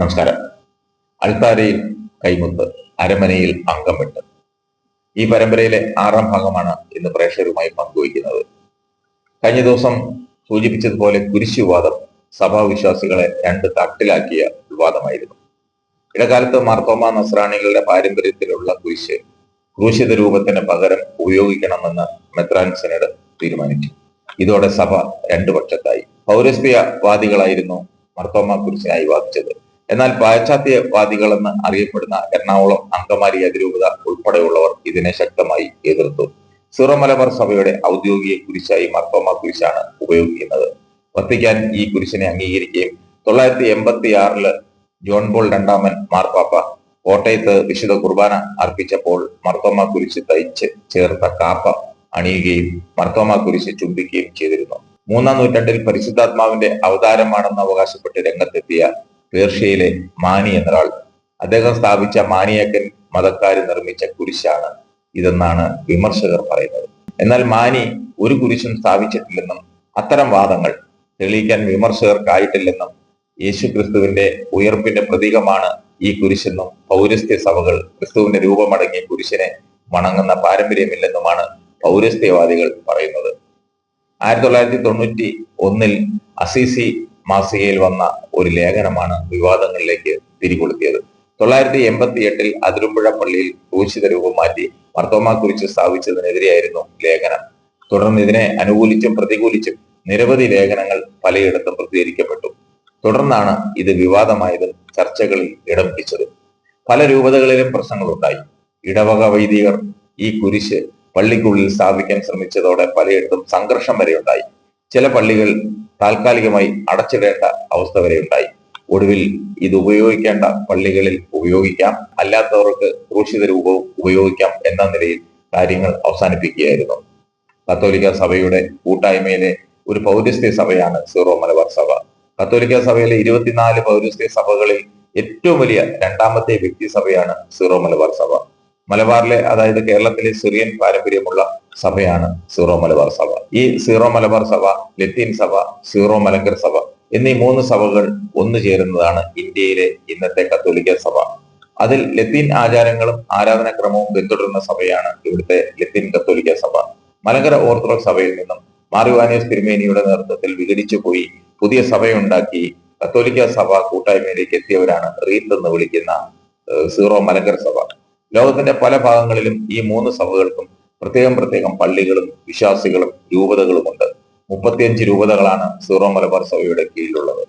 നമസ്കാരം. അൾത്താരയിൽ കൈമുത്ത് അരമനയിൽ അംഗം വെട്ട് ഈ പരമ്പരയിലെ ആറാം ഭാഗമാണ് ഇന്ന് പ്രേക്ഷകരുമായി പങ്കുവയ്ക്കുന്നത്. കഴിഞ്ഞ ദിവസം സൂചിപ്പിച്ചതുപോലെ കുരിശുവാദം സഭാ സഭാവിശ്വാസികളെ രണ്ട് തട്ടിലാക്കിയ വിവാദമായിരുന്നു. ഇടക്കാലത്ത് മാർത്തോമ നസ്രാണികളുടെ പാരമ്പര്യത്തിലുള്ള കുരിശ് ക്രൂശിത രൂപത്തിന് പകരം ഉപയോഗിക്കണമെന്ന് മെത്രാൻ സെനഡ് തീരുമാനിച്ചു. ഇതോടെ സഭ രണ്ടു പക്ഷത്തായി. പൗരസ്ത്യവാദികളായിരുന്നു മർത്തോമ കുരിശിനായി വാദിച്ചത്. എന്നാൽ പാശ്ചാത്യവാദികളെന്ന് അറിയപ്പെടുന്ന എറണാകുളം അങ്കമാലി അതിരൂപത ഉൾപ്പെടെയുള്ളവർ ഇതിനെ ശക്തമായി എതിർത്തു. സിറോ സഭയുടെ ഔദ്യോഗിക കുരിശായി മർത്തോമ കുരിശാണ് ഉപയോഗിക്കുന്നത്. വത്തിക്കാൻ ഈ കുരിശിനെ അംഗീകരിക്കുകയും തൊള്ളായിരത്തി എൺപത്തി ആറിൽ ജോൺ പോൾ രണ്ടാമൻ മാർപ്പാപ്പ കോട്ടയത്ത് വിശുദ്ധ കുർബാന അർപ്പിച്ചപ്പോൾ മർത്തോമ കുരിശ് തയ്ച്ച് ചേർത്ത കാപ്പ അണിയുകയും മർത്തോമ കുരിശ് ചുംബിക്കുകയും ചെയ്തിരുന്നു. മൂന്നാം നൂറ്റാണ്ടിൽ പരിശുദ്ധാത്മാവിന്റെ അവതാരമാണെന്ന് അവകാശപ്പെട്ട് രംഗത്തെത്തിയ പേർഷ്യയിലെ മാണി എന്നൊരാൾ. അദ്ദേഹം സ്ഥാപിച്ച മാനിയക്കൻ മതക്കാർ നിർമ്മിച്ച കുരിശാണ് ഇതെന്നാണ് വിമർശകർ പറയുന്നത്. എന്നാൽ മാനി ഒരു കുരിശും സ്ഥാപിച്ചിട്ടില്ലെന്നും അത്തരം വാദങ്ങൾ തെളിയിക്കാൻ വിമർശകർക്കായിട്ടില്ലെന്നും യേശു ക്രിസ്തുവിന്റെ ഉയർപ്പിന്റെ പ്രതീകമാണ് ഈ കുരിശെന്നും പൗരസ്ത്യ സഭകൾ ക്രിസ്തുവിന്റെ രൂപമടങ്ങിയ കുരിശിനെ വണങ്ങുന്ന പാരമ്പര്യമില്ലെന്നുമാണ് പൗരസ്ത്യവാദികൾ പറയുന്നത്. ആയിരത്തി തൊള്ളായിരത്തി തൊണ്ണൂറ്റി ഒന്നിൽ അസീസി മാസികയിൽ വന്ന ഒരു ലേഖനമാണ് വിവാദങ്ങളിലേക്ക് തിരികൊളുത്തിയത്. തൊള്ളായിരത്തി എൺപത്തി എട്ടിൽ അതിരുമ്പുഴ പള്ളിയിൽ ദൂഷിത രൂപം മാറ്റി മർത്തോമ കുറിച്ച് സ്ഥാപിച്ചതിനെതിരെയായിരുന്നു ലേഖനം. തുടർന്ന് ഇതിനെ അനുകൂലിച്ചും പ്രതികൂലിച്ചും നിരവധി ലേഖനങ്ങൾ പലയിടത്തും പ്രസിദ്ധീകരിക്കപ്പെട്ടു. തുടർന്നാണ് ഇത് വിവാദമായതും ചർച്ചകളിൽ ഇടം പിടിച്ചതും. പല രൂപതകളിലും പ്രശ്നങ്ങളുണ്ടായി. ഇടവക വൈദികർ ഈ കുരിശ് പള്ളിക്കുള്ളിൽ സ്ഥാപിക്കാൻ ശ്രമിച്ചതോടെ പലയിടത്തും സംഘർഷം വരെ ഉണ്ടായി ചില പള്ളികൾ താൽക്കാലികമായി അടച്ചിടേണ്ട അവസ്ഥ വരെ ഉണ്ടായി. ഒടുവിൽ ഇത് ഉപയോഗിക്കേണ്ട പള്ളികളിൽ ഉപയോഗിക്കാം. അല്ലാത്തവർക്ക് ക്രൂശിത രൂപവും ഉപയോഗിക്കാം എന്ന നിലയിൽ കാര്യങ്ങൾ അവസാനിപ്പിക്കുകയായിരുന്നു. കത്തോലിക്ക സഭയുടെ കൂട്ടായ്മയിലെ ഒരു പൗരസ്ത്യ സഭയാണ് സീറോ മലബാർ സഭ. കത്തോലിക്ക സഭയിലെ ഇരുപത്തിനാല് പൗരസ്ത്യ സഭകളിൽ ഏറ്റവും വലിയ രണ്ടാമത്തെ വ്യക്തി സഭയാണ് സീറോ മലബാർ സഭ. മലബാറിലെ അതായത് കേരളത്തിലെ സിറിയൻ പാരമ്പര്യമുള്ള സഭയാണ് സീറോ മലബാർ സഭ. ഈ സീറോ മലബാർ സഭ ലത്തീൻ സഭ സീറോ മലങ്കർ സഭ എന്നീ മൂന്ന് സഭകൾ ഒന്നു ചേരുന്നതാണ് ഇന്ത്യയിലെ ഇന്നത്തെ കത്തോലിക്ക സഭ. അതിൽ ലത്തീൻ ആചാരങ്ങളും ആരാധനാക്രമവും പിന്തുടരുന്ന സഭയാണ് ഇവിടുത്തെ ലത്തീൻ കത്തോലിക്ക സഭ. മലങ്കര ഓർത്തഡോക്സ് സഭയിൽ നിന്നും മാറിവാനിയസ് തിരുമേനിയുടെ നേതൃത്വത്തിൽ വിഘടിച്ചു പോയി പുതിയ സഭയുണ്ടാക്കി കത്തോലിക്ക സഭ കൂട്ടായ്മയിലേക്ക് എത്തിയവരാണ് റീത്ത് എന്ന് വിളിക്കുന്ന സീറോ മലങ്കര സഭ. ലോകത്തിന്റെ പല ഭാഗങ്ങളിലും ഈ മൂന്ന് സഭകൾക്കും പ്രത്യേകം പ്രത്യേകം പള്ളികളും വിശ്വാസികളും രൂപതകളുമുണ്ട്. മുപ്പത്തിയഞ്ച് രൂപതകളാണ് സീറോ മലബാർ സഭയുടെ കീഴിലുള്ളത്.